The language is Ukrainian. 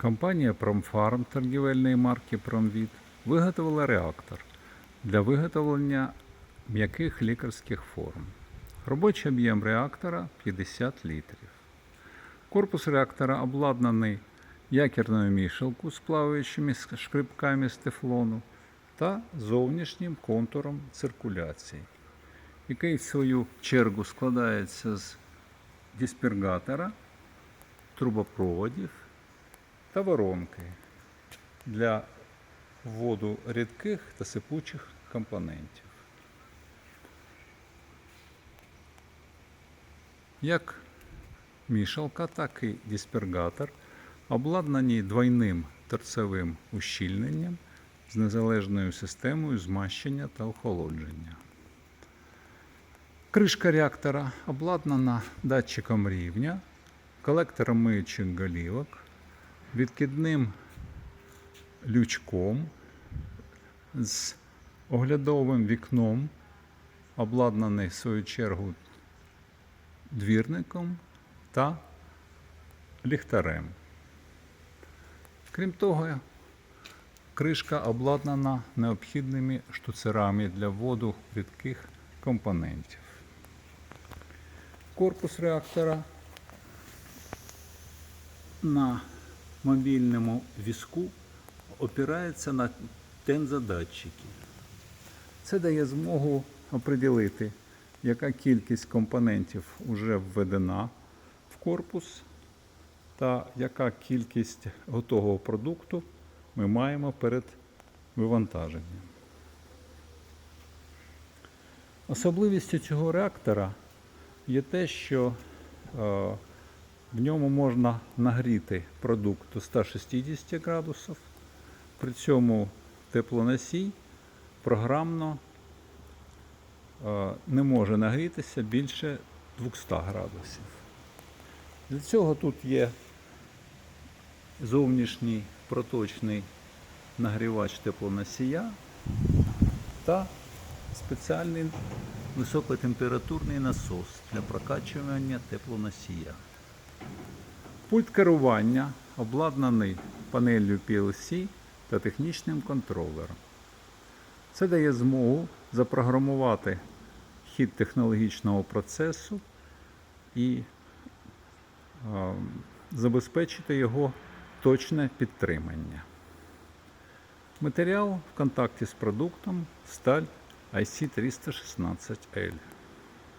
Компанія Промфарм торгівельної марки Промвіт виготовила реактор для виготовлення м'яких лікарських форм. Робочий об'єм реактора 50 літрів. Корпус реактора обладнаний якірною мішалку з плаваючими шкрипками з тефлону та зовнішнім контуром циркуляції, який в свою чергу складається з диспергатора, трубопроводів та воронки для вводу рідких та сипучих компонентів. Як мішалка, так і диспергатор обладнані двойним торцевим ущільненням з незалежною системою змащення та охолодження. Кришка реактора обладнана датчиком рівня, колектором миючих голівок, відкидним лючком з оглядовим вікном, обладнаний в свою чергу двірником та ліхтарем. Крім того, кришка обладнана необхідними штуцерами для вводу рідких компонентів. Корпус реактора на мобільному візку опирається на тензодатчики. Це дає змогу оприділити, яка кількість компонентів вже введена в корпус та яка кількість готового продукту ми маємо перед вивантаженням. Особливістю цього реактора є те, що е, в ньому можна нагріти продукт до 160 градусів, при цьому теплоносій програмно е, не може нагрітися більше 200 градусів. Для цього тут є зовнішній проточний нагрівач теплоносія та спеціальний високотемпературний насос для прокачування теплоносія. Пульт керування обладнаний панелью PLC та технічним контролером. Це дає змогу запрограмувати хід технологічного процесу і е, забезпечити його точне підтримання. Матеріал в контакті з продуктом сталь IC316L.